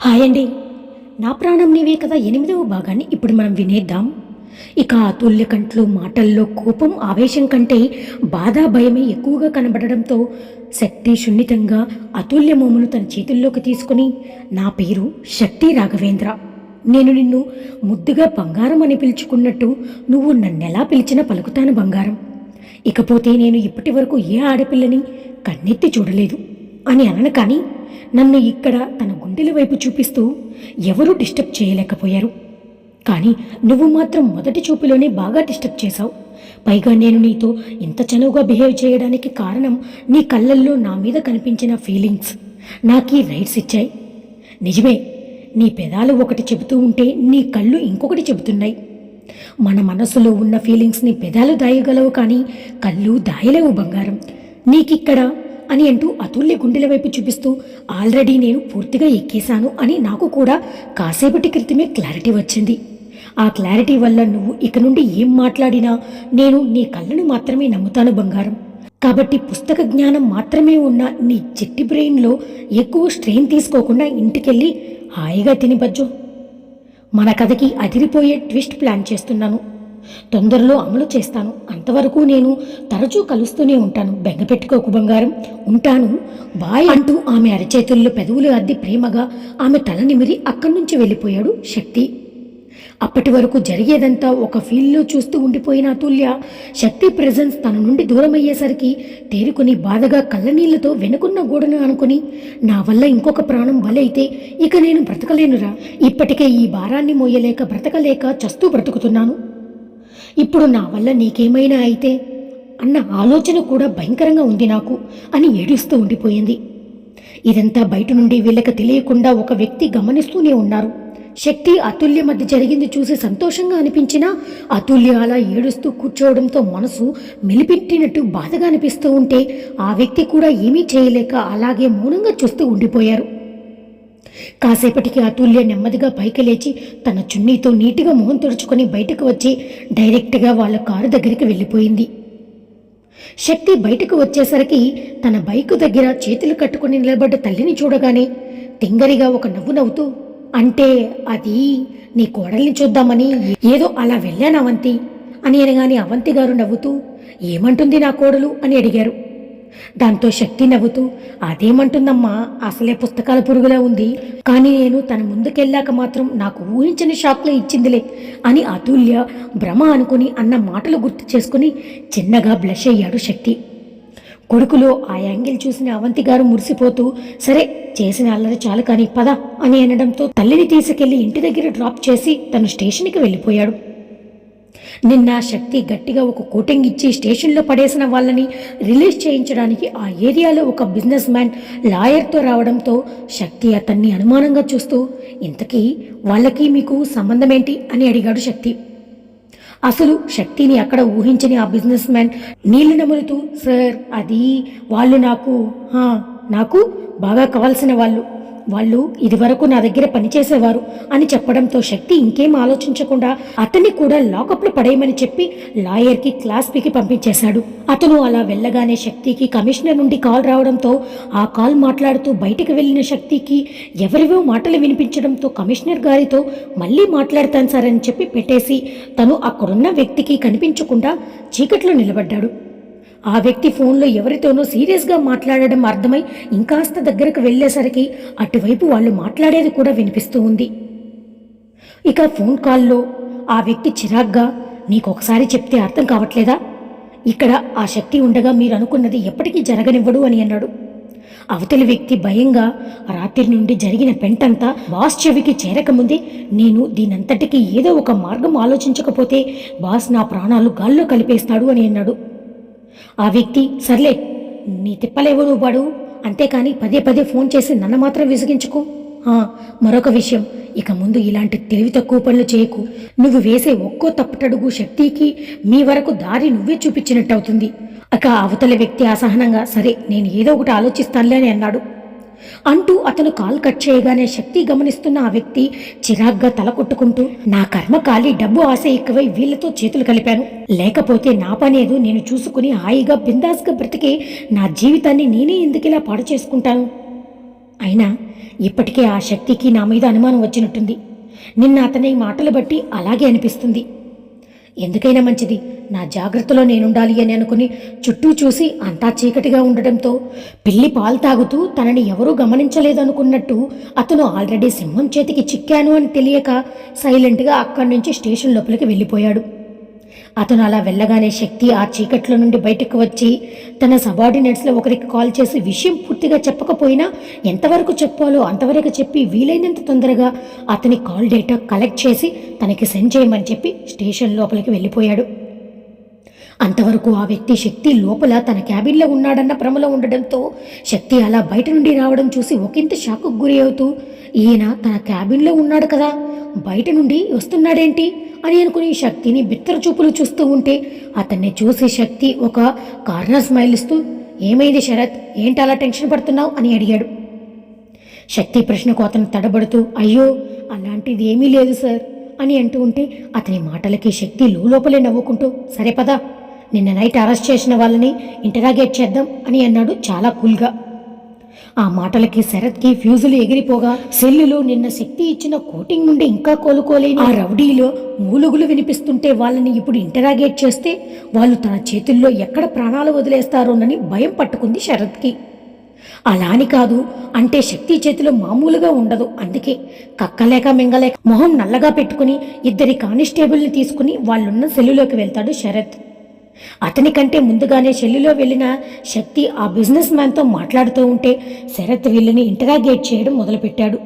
Hi అండి. నా ప్రాణం నీవే కదా ఎనిమిదవ భాగాన్ని ఇప్పుడు మనం వినేద్దాం. ఇక అతుల్య కంట్లు మాటల్లో కోపం ఆవేశం కంటే బాధ భయమే ఎక్కువగా కనబడడంతో శక్తి సున్నితంగా అతుల్య మోమును తన చేతుల్లోకి తీసుకుని నా పేరు శక్తి రాఘవేంద్ర. నేను నిన్ను ముద్దుగా బంగారం అని పిలుచుకున్నట్టు నువ్వు నన్నెలా పిలిచినా పలుకుతాను బంగారం. ఇకపోతే నేను ఇప్పటి వరకు ఏ ఆడపిల్లని కన్నెత్తి చూడలేదు. అని అనను కానీ నన్ను ఇక్కడ తన గుండెల వైపు చూపిస్తూ ఎవరూ డిస్టర్బ్ చేయలేకపోయారు. కానీ నువ్వు మాత్రం మొదటి చూపులోనే బాగా డిస్టర్బ్ చేశావు. పైగా నేను నీతో ఇంత చనువుగా బిహేవ్ చేయడానికి కారణం నీ కళ్ళల్లో నా మీద కనిపించిన ఫీలింగ్స్ నాకీ రైట్స్ ఇచ్చాయి. నిజమే నీ పెదాలు ఒకటి చెబుతూ ఉంటే నీ కళ్ళు ఇంకొకటి చెబుతున్నాయి. మన మనసులో ఉన్న ఫీలింగ్స్ని పెదాలు దాయగలవు కానీ కళ్ళు దాయలేవు బంగారం. నీకిక్కడ అని అంటూ అతుల్య గుండెల వైపు చూపిస్తూ ఆల్రెడీ నేను పూర్తిగా ఎక్కేశాను అని నాకు కూడా కాసేపటి క్రితమే క్లారిటీ వచ్చింది. ఆ క్లారిటీ వల్ల నువ్వు ఇక నుండి ఏం మాట్లాడినా నేను నీ కళ్ళను మాత్రమే నమ్ముతాను బంగారం. కాబట్టి పుస్తక జ్ఞానం మాత్రమే ఉన్న నీ చెట్టి బ్రెయిన్లో ఎక్కువ స్ట్రెయిన్ తీసుకోకుండా ఇంటికెళ్ళి హాయిగా తిని బజ్జో. మన కథకి అదిరిపోయే ట్విస్ట్ ప్లాన్ చేస్తున్నాను. తొందరలో అమలు చేస్తాను. అంతవరకు నేను తరచూ కలుస్తూనే ఉంటాను. బెంగ పెట్టుకోకు బంగారం. ఉంటాను. బాయ్ అంటూ ఆమె అరచేతుల్లో పెదవులు అద్ది ప్రేమగా ఆమె తల నిమిరి అక్కడి నుంచి వెళ్ళిపోయాడు శక్తి. అప్పటి వరకు జరిగేదంతా ఒక ఫీల్లో చూస్తూ ఉండిపోయిన అతుల్య శక్తి ప్రెజెన్స్ తన నుండి దూరమయ్యేసరికి తేరుకుని బాధగా కళ్ళనీళ్ళతో వెనుకున్న గోడను అనుకుని నా వల్ల ఇంకొక ప్రాణం బలైతే ఇక నేను బ్రతకలేనురా. ఇప్పటికే ఈ భారాన్ని మోయలేక బ్రతకలేక చస్తూ బ్రతుకుతున్నాను. ఇప్పుడు నా వల్ల నీకేమైనా అయితే అన్న ఆలోచన కూడా భయంకరంగా ఉంది నాకు అని ఏడుస్తూ ఉండిపోయింది. ఇదంతా బయట నుండి వీళ్ళకి తెలియకుండా ఒక వ్యక్తి గమనిస్తూనే ఉన్నారు. శక్తి అతుల్య మధ్య జరిగింది చూసి సంతోషంగా అనిపించినా అతుల్య అలా ఏడుస్తూ కూర్చోవడంతో మనసు మెలిపెట్టినట్టు బాధగా అనిపిస్తూ ఉంటే ఆ వ్యక్తి కూడా ఏమీ చేయలేక అలాగే మౌనంగా చూస్తూ ఉండిపోయారు. కాసేపటికి అతుల్య నెమ్మదిగా పైకి లేచి తన చున్నీతో నీటిగా మొహం తుడుచుకొని బయటకు వచ్చి డైరెక్ట్గా వాళ్ళ కారు దగ్గరికి వెళ్ళిపోయింది. శక్తి బయటకు వచ్చేసరికి తన బైకు దగ్గర చేతులు కట్టుకుని నిలబడ్డ తల్లిని చూడగానే తింగరిగా ఒక నవ్వు నవ్వుతూ అంటే అది నీ కోడల్ని చూద్దామని ఏదో అలా వెళ్ళాను అవంతి అని అనగానే అవంతి గారు నవ్వుతూ ఏమంటుంది నా కోడలు? అని అడిగారు. దాంతో శక్తి నవ్వుతూ అదేమంటుందమ్మా అసలే పుస్తకాల పురుగులా ఉంది. కానీ నేను తన ముందుకెళ్ళాక మాత్రం నాకు ఊహించని షాక్లో ఇచ్చిందిలే అని అతుల్య భ్రమ అనుకుని అన్న మాటలు గుర్తు చేసుకుని చిన్నగా బ్లష్ అయ్యాడు శక్తి. కొడుకులో ఆ యాంగిల్ చూసిన అవంతి గారు మురిసిపోతూ సరే చేసిన అల్లరి చాలు కానీ పద అని అనడంతో తల్లిని తీసుకెళ్ళి ఇంటి దగ్గర డ్రాప్ చేసి తను స్టేషన్కి వెళ్ళిపోయాడు. నిన్న శక్తి గట్టిగా ఒక కోటింగ్ ఇచ్చి స్టేషన్లో పడేసిన వాళ్ళని రిలీజ్ చేయించడానికి ఆ ఏరియాలో ఒక బిజినెస్ మ్యాన్ లాయర్తో రావడంతో శక్తి అతన్ని అనుమానంగా చూస్తూ ఇంతకీ వాళ్ళకి మీకు సంబంధం ఏంటి అని అడిగాడు శక్తి. అసలు శక్తిని అక్కడ ఊహించని ఆ బిజినెస్ మ్యాన్ నీళ్ళు నములుతూ సార్ అది వాళ్ళు నాకు నాకు బాగా కావాల్సిన వాళ్ళు. వాళ్ళు ఇదివరకు నా దగ్గర పనిచేసేవారు అని చెప్పడంతో శక్తి ఇంకేం ఆలోచించకుండా అతన్ని కూడా లాకప్లో పడేయమని చెప్పి లాయర్కి క్లాస్ పీకి పంపించేశాడు. అతను అలా వెళ్ళగానే శక్తికి కమిషనర్ నుండి కాల్ రావడంతో ఆ కాల్ మాట్లాడుతూ బయటకు వెళ్ళిన శక్తికి ఎవరివో మాటలు వినిపించడంతో కమిషనర్ గారితో మళ్ళీ మాట్లాడతాను సార్ అని చెప్పి పెట్టేసి తను అక్కడున్న వ్యక్తికి కనిపించకుండా చీకట్లో నిలబడ్డాడు. ఆ వ్యక్తి ఫోన్లో ఎవరితోనో సీరియస్గా మాట్లాడడం అర్థమై ఇంకాస్త దగ్గరకు వెళ్ళేసరికి అటువైపు వాళ్ళు మాట్లాడేది కూడా వినిపిస్తూ ఉంది. ఇక ఫోన్ కాల్లో ఆ వ్యక్తి చిరాగ్గా నీకొకసారి చెప్తే అర్థం కావట్లేదా? ఇక్కడ ఆ శక్తి ఉండగా మీరు అనుకున్నది ఎప్పటికీ జరగనివ్వడు అని అన్నాడు. అవతలి వ్యక్తి భయంగా రాత్రి నుండి జరిగిన పెంటంతా బాస్ చెవికి చేరకముందే నేను దీనంతటికీ ఏదో ఒక మార్గం ఆలోచించకపోతే బాస్ నా ప్రాణాలు గాల్లో కలిపేస్తాడు అని అన్నాడు. ఆ వ్యక్తి సర్లే నీ తిప్పలేవు నువ్వు పడు అంతేకాని పదే పదే ఫోన్ చేసి నన్ను మాత్రం విసిగించుకో. ఆ, మరొక విషయం. ఇక ముందు ఇలాంటి తెలివి తక్కువ పనులు చేయకు. నువ్వు వేసే ఒక్కో తప్పటడుగు శక్తికి మీ వరకు దారి నువ్వే చూపించినట్టు అవుతుంది అక అవతల వ్యక్తి అసహనంగా సరే నేను ఏదో ఒకటి ఆలోచిస్తానులే అని అన్నాడు. అంటూ అతను కాల్ కట్ చేయగానే శక్తి గమనిస్తున్న ఆ వ్యక్తి చిరాగ్గా తల కొట్టుకుంటూ నా కర్మ కాలి డబ్బు ఆశ ఎక్కువై వీళ్ళతో చేతులు కలిపాను. లేకపోతే నా పనేదో నేను చూసుకుని హాయిగా బిందాస్గా బ్రతికే నా జీవితాన్ని నేనే ఎందుకు ఇలా పాడు చేసుకుంటాను? అయినా ఇప్పటికే ఆ శక్తికి నా మీద అనుమానం వచ్చినట్టుంది. నిన్న అతని మాటలు బట్టి అలాగే అనిపిస్తుంది. ఎందుకైనా మంచిది. నా జాగ్రత్తలో నేనుండాలి అని అనుకుని చుట్టూ చూసి అంతా చీకటిగా ఉండటంతో పిల్లి పాలు తాగుతూ తనని ఎవరూ గమనించలేదనుకున్నట్టు అతను ఆల్రెడీ సింహం చేతికి చిక్కాను అని తెలియక సైలెంట్గా అక్కడి నుంచి స్టేషన్ లోపలికి వెళ్ళిపోయాడు. అతను అలా వెళ్ళగానే శక్తి ఆ చీకట్లో నుండి బయటకు వచ్చి తన సబార్డినేట్స్లో ఒకరికి కాల్ చేసి విషయం పూర్తిగా చెప్పకపోయినా ఎంతవరకు చెప్పాలో అంతవరకు చెప్పి వీలైనంత తొందరగా అతని కాల్ డేటా కలెక్ట్ చేసి తనకి సెండ్ చేయమని చెప్పి స్టేషన్ లోపలికి వెళ్ళిపోయాడు. అంతవరకు ఆ వ్యక్తి శక్తి లోపల తన క్యాబిన్లో ఉన్నాడన్న భ్రమలో ఉండడంతో శక్తి అలా బయట నుండి రావడం చూసి ఒకంత షాకు గురి అవుతూ ఈయన తన క్యాబిన్లో ఉన్నాడు కదా బయట నుండి వస్తున్నాడేంటి? అని అనుకుని శక్తిని బిత్తర చూపులు చూస్తూ ఉంటే అతన్ని చూసి శక్తి ఒక కార్నర్ స్మైల్ ఇస్తూ ఏమైంది శరత్? ఏంటి అలా టెన్షన్ పడుతున్నావు? అని అడిగాడు. శక్తి ప్రశ్నకు అతను తడబడుతూ అయ్యో అలాంటిది ఏమీ లేదు సార్ అని అంటూ ఉంటే అతని మాటలకి శక్తి లోపలే నవ్వుకుంటూ సరే పదా నిన్న నైట్ అరెస్ట్ చేసిన వాళ్ళని ఇంటరాగేట్ చేద్దాం అని అన్నాడు చాలా కూల్గా. ఆ మాటలకి శరత్కి ఫ్యూజులు ఎగిరిపోగా సెల్లులో నిన్న శక్తి ఇచ్చిన కోటింగ్ నుండి ఇంకా కోలుకోలేని ఆ రౌడీలో మూలుగులు వినిపిస్తుంటే వాళ్ళని ఇప్పుడు ఇంటరాగేట్ చేస్తే వాళ్ళు తన చేతుల్లో ఎక్కడ ప్రాణాలు వదిలేస్తారోనని భయం పట్టుకుంది శరత్కి. అలా అని కాదు అంటే శక్తి చేతిలో మామూలుగా ఉండదు అందుకే కక్కలేక మింగలేక మొహం నల్లగా పెట్టుకుని ఇద్దరి కానిస్టేబుల్ని తీసుకుని వాళ్ళున్న సెల్లులోకి వెళ్తాడు శరత్. అతని కంటే ముందుగానే చెల్లిలో వెళ్ళిన శక్తి ఆ బిజినెస్ మ్యాన్తో మాట్లాడుతూ ఉంటే శరత్ వీళ్ళని ఇంటరాగేట్ చేయడం మొదలుపెట్టాడు.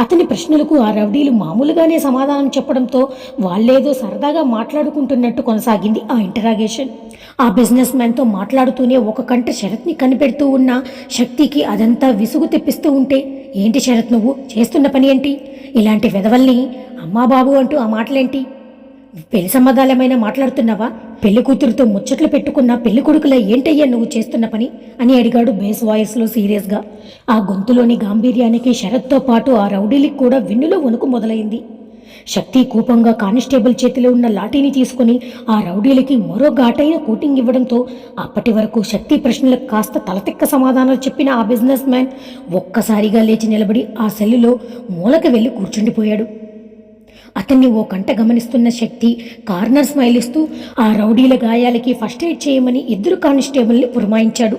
అతని ప్రశ్నలకు ఆ రౌడీలు మామూలుగానే సమాధానం చెప్పడంతో వాళ్ళేదో సరదాగా మాట్లాడుకుంటున్నట్టు కొనసాగింది ఆ ఇంటరాగేషన్. ఆ బిజినెస్ మ్యాన్తో మాట్లాడుతూనే ఒక కంట శరత్ని కనిపెడుతూ ఉన్న శక్తికి అదంతా విసుగు తెప్పిస్తూ ఉంటే ఏంటి శరత్ నువ్వు? చేస్తున్న పని ఏంటి? ఇలాంటి వెధవల్ని అమ్మా బాబు అంటూ ఆ మాటలేంటి? పెళ్ళి సంబంధాలేమైనా మాట్లాడుతున్నావా? పెళ్ళి కూతురుతో ముచ్చట్లు పెట్టుకున్న పెళ్ళి కొడుకులా ఏంటయ్యా నువ్వు చేస్తున్న పని? అని అడిగాడు బేస్ వాయిస్లో సీరియస్గా. ఆ గొంతులోని గాంభీర్యానికి శరత్తో పాటు ఆ రౌడీలికి కూడా వెన్నులో వణుకు మొదలైంది. శక్తి కూపంగా కానిస్టేబుల్ చేతిలో ఉన్న లాఠీని తీసుకుని ఆ రౌడీలకి మరో ఘాటైన కోటింగ్ ఇవ్వడంతో అప్పటి వరకు శక్తి ప్రశ్నలకు కాస్త తలతిక్క సమాధానాలు చెప్పిన ఆ బిజినెస్ మ్యాన్ ఒక్కసారిగా లేచి నిలబడి ఆ సెల్లులో మూలక వెళ్ళి కూర్చుండిపోయాడు. అతన్ని ఓ కంట గమనిస్తున్న శక్తి కార్నర్ స్మైల్ ఇస్తూ ఆ రౌడీల గాయాలకి ఫస్ట్ ఎయిడ్ చేయమని ఇద్దరు కానిస్టేబుల్ని పురమాయించాడు.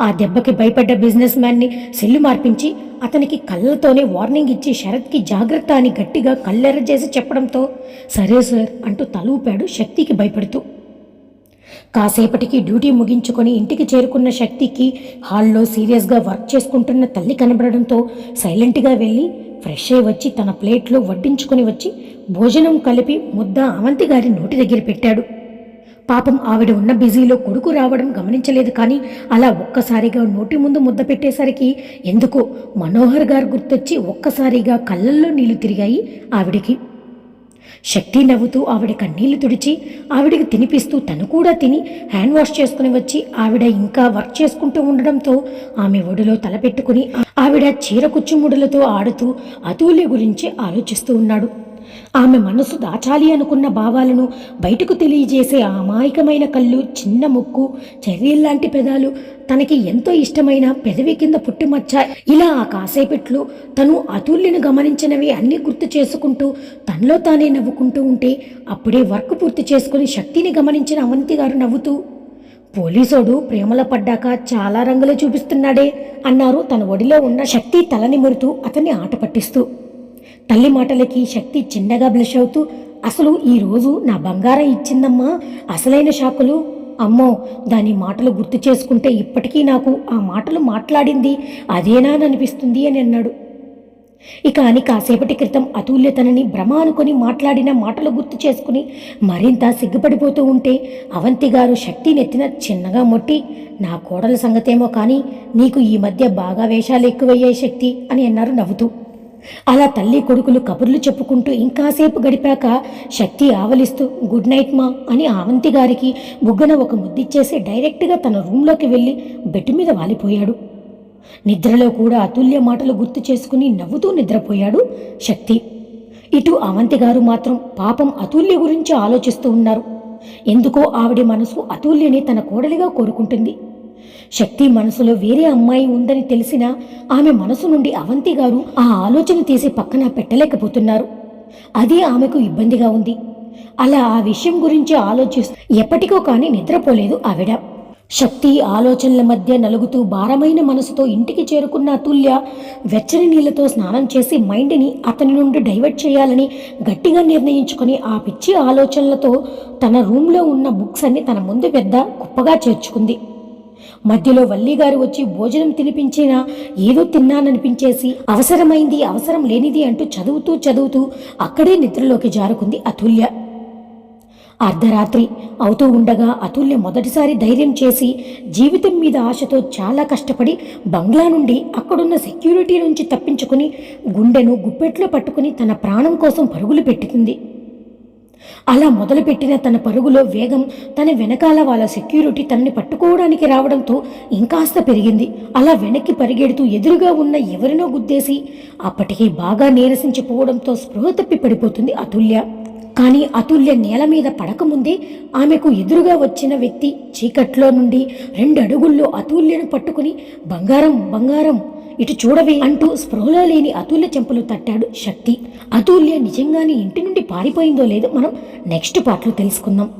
ఆ దెబ్బకి భయపడ్డ బిజినెస్ మ్యాన్ని సెల్లు మార్పించి అతనికి కళ్ళతోనే వార్నింగ్ ఇచ్చి శరత్కి జాగ్రత్త అని గట్టిగా కళ్ళెర్ర చేసి చెప్పడంతో సరే సార్ అంటూ తలూపాడు శక్తికి భయపడుతూ. కాసేపటికి డ్యూటీ ముగించుకొని ఇంటికి చేరుకున్న శక్తికి హాల్లో సీరియస్గా వర్క్ చేసుకుంటున్న తల్లి కనబడడంతో సైలెంట్గా వెళ్ళి ఫ్రెష్ అయి వచ్చి తన ప్లేట్లో వడ్డించుకొని వచ్చి భోజనం కలిపి ముద్ద అవంతి గారి నోటి దగ్గర పెట్టాడు. పాపం ఆవిడ ఉన్న బిజీలో కొడుకు రావడం గమనించలేదు కానీ అలా ఒక్కసారిగా నోటి ముందు ముద్ద పెట్టేసరికి ఎందుకో మనోహర్ గారు గుర్తొచ్చి ఒక్కసారిగా కళ్ళల్లో నీళ్ళు తిరిగాయి ఆవిడికి. శక్తి నవ్వుతూ ఆవిడ కన్నీళ్ళు తుడిచి ఆవిడకి తినిపిస్తూ తను కూడా తిని హ్యాండ్ వాష్ చేసుకుని వచ్చి ఆవిడ ఇంకా వర్క్ చేసుకుంటూ ఉండడంతో ఆమె ఒడిలో తలపెట్టుకుని ఆవిడ చీర కుచ్చుముడులతో ఆడుతూ అతూల్య గురించి ఆలోచిస్తూ ఉన్నాడు. ఆమె మనసు దాచాలి అనుకున్న భావాలను బయటకు తెలియజేసే అమాయకమైన కళ్ళు చిన్న ముక్కు చర్యల్లాంటి పెదాలు తనకి ఎంతో ఇష్టమైన పెదవి కింద పుట్టుమచ్చ ఇలా ఆ కాసేపెట్లు తను అతుల్యను గమనించినవి అన్నీ గుర్తు చేసుకుంటూ తనలో తానే నవ్వుకుంటూ ఉంటే అప్పుడే వర్క్ పూర్తి చేసుకుని శక్తిని గమనించిన అవంతి గారు నవ్వుతూ పోలీసోడు ప్రేమలో పడ్డాక చాలా రంగులు చూపిస్తున్నాడే అన్నారు. తన ఒడిలో ఉన్న శక్తి తల నిమురుతూ అతన్ని ఆట పట్టిస్తూ తల్లి మాటలకి శక్తి చిన్నగా బ్లష్ అవుతూ అసలు ఈరోజు నా బంగారం ఇచ్చిందమ్మా అసలైన షాకులు అమ్మో దాని మాటలు గుర్తు చేసుకుంటే ఇప్పటికీ నాకు ఆ మాటలు మాట్లాడింది అదేనా అని అనిపిస్తుంది అని అన్నాడు. ఇక అని కాసేపటి క్రితం అతుల్య తనని భ్రమ అనుకొని మాట్లాడిన మాటలు గుర్తు చేసుకుని మరింత సిగ్గుపడిపోతూ ఉంటే అవంతి గారు శక్తి నెత్తిన చిన్నగా మొట్టి నా కోడల సంగతేమో కానీ నీకు ఈ మధ్య బాగా వేషాలు ఎక్కువయ్యాయి శక్తి అని అన్నారు నవ్వుతూ. అలా తల్లి కొడుకులు కబుర్లు చెప్పుకుంటూ ఇంకాసేపు గడిపాక శక్తి ఆవలిస్తూ గుడ్ నైట్ మా అని ఆవంతి గారికి బుగ్గన ఒక ముద్దిచ్చేసి డైరెక్ట్గా తన రూమ్లోకి వెళ్ళి బెడ్ మీద వాలిపోయాడు. నిద్రలో కూడా అతుల్య మాటలు గుర్తు చేసుకుని నవ్వుతూ నిద్రపోయాడు శక్తి. ఇటు అవంతి గారు మాత్రం పాపం అతుల్య గురించి ఆలోచిస్తూ ఉన్నారు. ఎందుకో ఆవిడ మనసు అతుల్యని తన కోడలిగా కోరుకుంటుంది. శక్తి మనసులో వేరే అమ్మాయి ఉందని తెలిసినా ఆమె మనసు నుండి అవంతి గారు ఆ ఆలోచన తీసి పక్కన పెట్టలేకపోతున్నారు. అదే ఆమెకు ఇబ్బందిగా ఉంది. అలా ఆ విషయం గురించి ఆలోచిస్తూ ఎప్పటికో కానీ నిద్రపోలేదు ఆవిడ. శక్తి ఆలోచనల మధ్య నలుగుతూ భారమైన మనసుతో ఇంటికి చేరుకున్న అతుల్య వెచ్చని నీళ్ళతో స్నానం చేసి మైండ్ని అతని నుండి డైవర్ట్ చేయాలని గట్టిగా నిర్ణయించుకొని ఆ పిచ్చి ఆలోచనలతో తన రూమ్లో ఉన్న బుక్స్ అన్ని తన ముందు పెద్ద కుప్పగా చేర్చుకుంది. మధ్యలో వల్లిగారు వచ్చి భోజనం తినిపించినా ఏదో తిన్నాననిపించేసి అవసరమైంది అవసరం లేనిది అంటూ చదువుతూ చదువుతూ అక్కడే నిద్రలోకి జారుకుంది అతుల్య. అర్ధరాత్రి అవుతూ ఉండగా అతుల్య మొదటిసారి ధైర్యం చేసి జీవితం మీద ఆశతో చాలా కష్టపడి బంగ్లా నుండి అక్కడున్న సెక్యూరిటీ నుంచి తప్పించుకుని గుండెను గుప్పెట్లో పట్టుకుని తన ప్రాణం కోసం పరుగులు పెట్టుతుంది అలా మొదలుపెట్టిన తన పరుగులో వేగం తన వెనకాల వాళ్ళ సెక్యూరిటీ తనని పట్టుకోవడానికి రావడంతో ఇంకాస్త పెరిగింది. అలా వెనక్కి పరిగెడుతూ ఎదురుగా ఉన్న ఎవరినో గుద్దేసి అప్పటికి బాగా నీరసించిపోవడంతో స్పృహ తప్పి పడిపోతుంది అతుల్య. కానీ అతుల్య నేల మీద పడకముందే ఆమెకు ఎదురుగా వచ్చిన వ్యక్తి చీకట్లో నుండి రెండు అడుగుల్లో అతుల్యను పట్టుకుని బంగారం బంగారం ఇటు చూడవే అంటూ స్పృహలో లేని అతుల్య చెంపలు తట్టాడు శక్తి. అతుల్య నిజంగానే ఇంటి నుండి పారిపోయిందో లేదో మనం నెక్స్ట్ పార్ట్లో తెలుసుకుందాం.